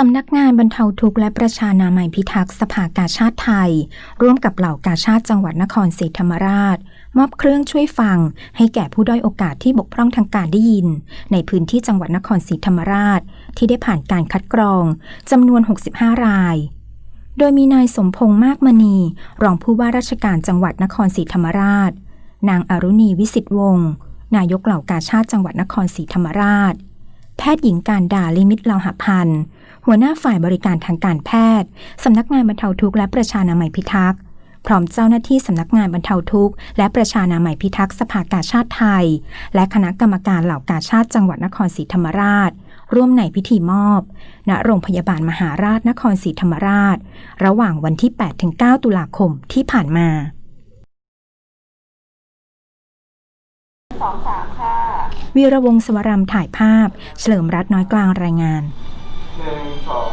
สำนักงานบรรเทาทุกข์และประชานามัยพิทักษ์สภากาชาติไทย ร่วมกับเหล่ากาชาติจังหวัดนครศรีธรรมราช มอบเครื่องช่วยฟัง ให้แก่ผู้ด้อยโอกาสที่บกพร่องทางการได้ยิน ในพื้นที่จังหวัดนครศรีธรรมราช ที่ได้ผ่านการคัดกรองจำนวน 65 ราย โดยมีนายสมพงษ์มากมณี รองผู้ว่าราชการจังหวัดนครศรีธรรมราช นางอรุณีวิสิตวงศ์นายกเหล่ากาชาติจังหวัดนครศรีธรรมราช ทย์หญิงการดาลิมิตเลาหพันธ์หัวหน้าฝ่ายบริการทางการแพทย์ สำนักงานบรรเทาทุกข์และประชานามัยพิทักษ์ พร้อมเจ้าหน้าที่สำนักงานบรรเทาทุกข์และประชานามัยพิทักษ์สภากาชาติไทย และคณะกรรมการเหล่ากาชาติจังหวัดนครศรีธรรมราช ร่วมในพิธีมอบ ณ โรงพยาบาลมหาราชนครศรีธรรมราช ระหว่างวันที่ 8-9 ตุลาคมที่ผ่านมาสองสามค่ะ วีระวงศ์สวรำถ่ายภาพ เฉลิมรัตน์น้อยกลางรายงานหนึ่งสอง